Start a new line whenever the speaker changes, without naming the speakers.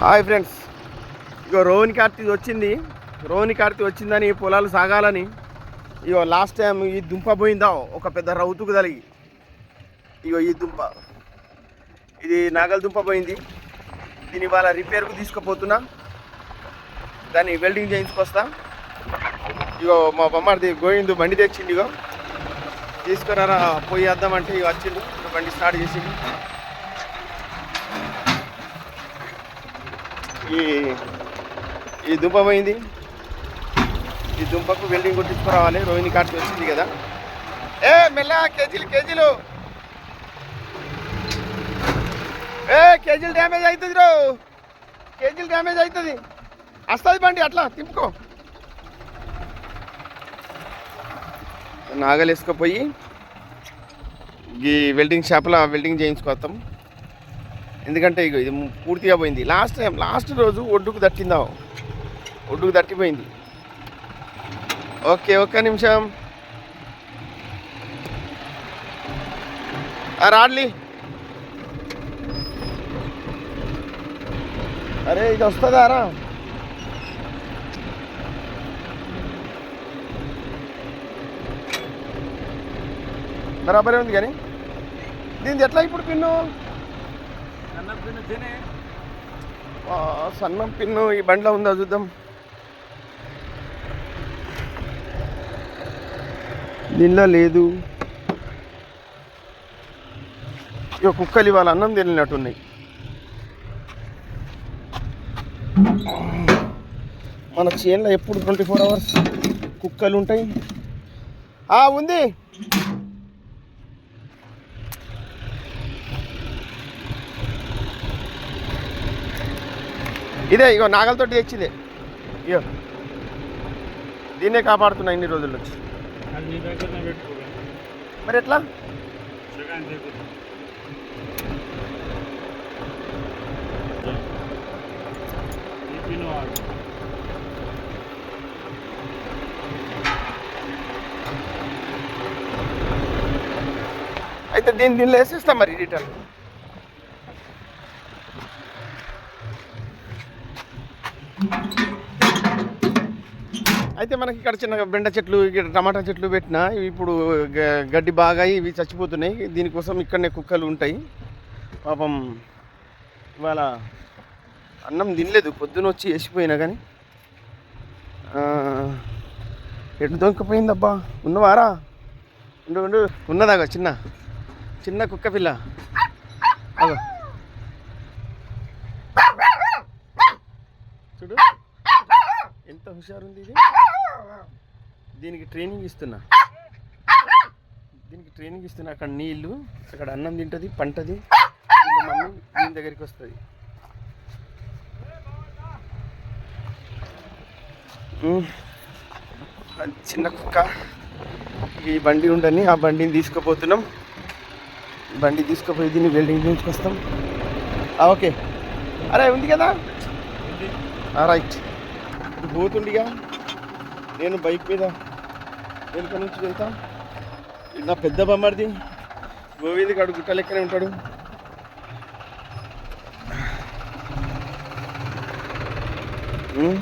Hi friends. ఇగో రోహిణి కార్తీ వచ్చింది. రోహిణి కార్తీ వచ్చిందని పొలాలు సాగాలని. ఇగో లాస్ట్ టైం ఈ దుంప పోయిందా? ఒక పెద్ద రౌతుకు తలిగి. ఇగో ఈ దుంప. ఇది నాగల దుంప పోయింది. దీని ఇవాళ రిపేర్కు తీసుకుపోతున్నా. దాన్ని వెల్డింగ్ చేయించుకొస్తా. ఇగో మా బొమ్మది గోవిందు బండి తెచ్చింది ఇగో. తీసుకురారా పోయి వద్దామంటే ఇక వచ్చిండు. బండి స్టార్ట్ చేసిండు. ఈ ఈ దుంప పోయింది. ఈ దుంపకు వెల్డింగ్ కొట్టించుకురావాలి. రోహిణి కార్తీ వచ్చింది కదా. ఏ మెల్ల కేజీలు కేజీలు. ఏ కేజీలు డ్యామేజ్ అవుతుంది రో. కేజీలు డ్యామేజ్ అవుతుంది. వస్తుంది బండి అట్లా తిప్పుకో. నాగలు వేసుకుపోయి ఈ వెల్డింగ్ షాప్లో వెల్డింగ్ చేయించుకొస్తాం. ఎందుకంటే ఇగో ఇది పూర్తిగా పోయింది. లాస్ట్ టైం లాస్ట్ రోజు ఒడ్డుకు తట్టిందా. ఒడ్డుకు తట్టిపోయింది. ఓకే ఒక్క నిమిషం. ఆ రాడ్లీ. అరే ఇది వస్తుందా రా. బరాబరే ఉంది కానీ. దీనిది ఎట్లా ఇప్పుడు పిన్ను? సన్నం పిన్ను ఈ బండ్లో ఉందా చూద్దాం. దీనిలో లేదు. ఇక కుక్కలు ఇవాళ అన్నం తినట్టున్నాయి మన చేనులో ఎప్పుడు ట్వంటీ ఫోర్ అవర్స్ కుక్కలు ఉంటాయి. ఆ, ఉంది. ఇదే ఇగో నాగలతోటి తెచ్చిందే. ఇగో. దీన్నే కాపాడుతున్నా ఇన్ని రోజుల నుంచి. మరి ఎట్లా? అయితే దీన్ని దీనిలో వేసేస్తాం మరి రిటర్న్ అయితే మనకి ఇక్కడ చిన్న బెండ చెట్లు ఇక్కడ టమాటా చెట్లు పెట్టినా ఇవి ఇప్పుడు గ- గడ్డి బాగా ఇవి చచ్చిపోతున్నాయి. దీనికోసం ఇక్కడనే కుక్కలు ఉంటాయి. పాపం ఇవాళ అన్నం తినలేదు. పొద్దున వచ్చి వేసిపోయినా కానీ. ఎటు దొంకపోయిందబ్బా ఉన్నవారా? ఉండు ఉండు. ఉన్నదాగా చిన్న. చిన్న కుక్క పిల్ల. అగో. ఎంత హుషారుంది ఇది? దీనికి ట్రైనింగ్ ఇస్తున్నా. దీనికి ట్రైనింగ్ ఇస్తున్నా. అక్కడ నీళ్ళు అక్కడ అన్నం తింటుంది పంటది. మమ్మీ దీని దగ్గరికి వస్తుంది. చిన్న కుక్క. ఈ బండి ఉండని ఆ బండిని తీసుకుపోతున్నాం. బండి తీసుకుపోయి దీన్ని వెల్డింగ్ చేయించుకొస్తాం. ఓకే. అరే ఉంది కదా? రైట్ ఇది పోతుండిగా. నేను బైక్ మీద వెనుక నుంచి వెళ్తా. ఇది నా పెద్ద బొమ్మడిది గోవింద్ గడు గుట్ట లెక్కనే ఉంటాడు. ఉమ్.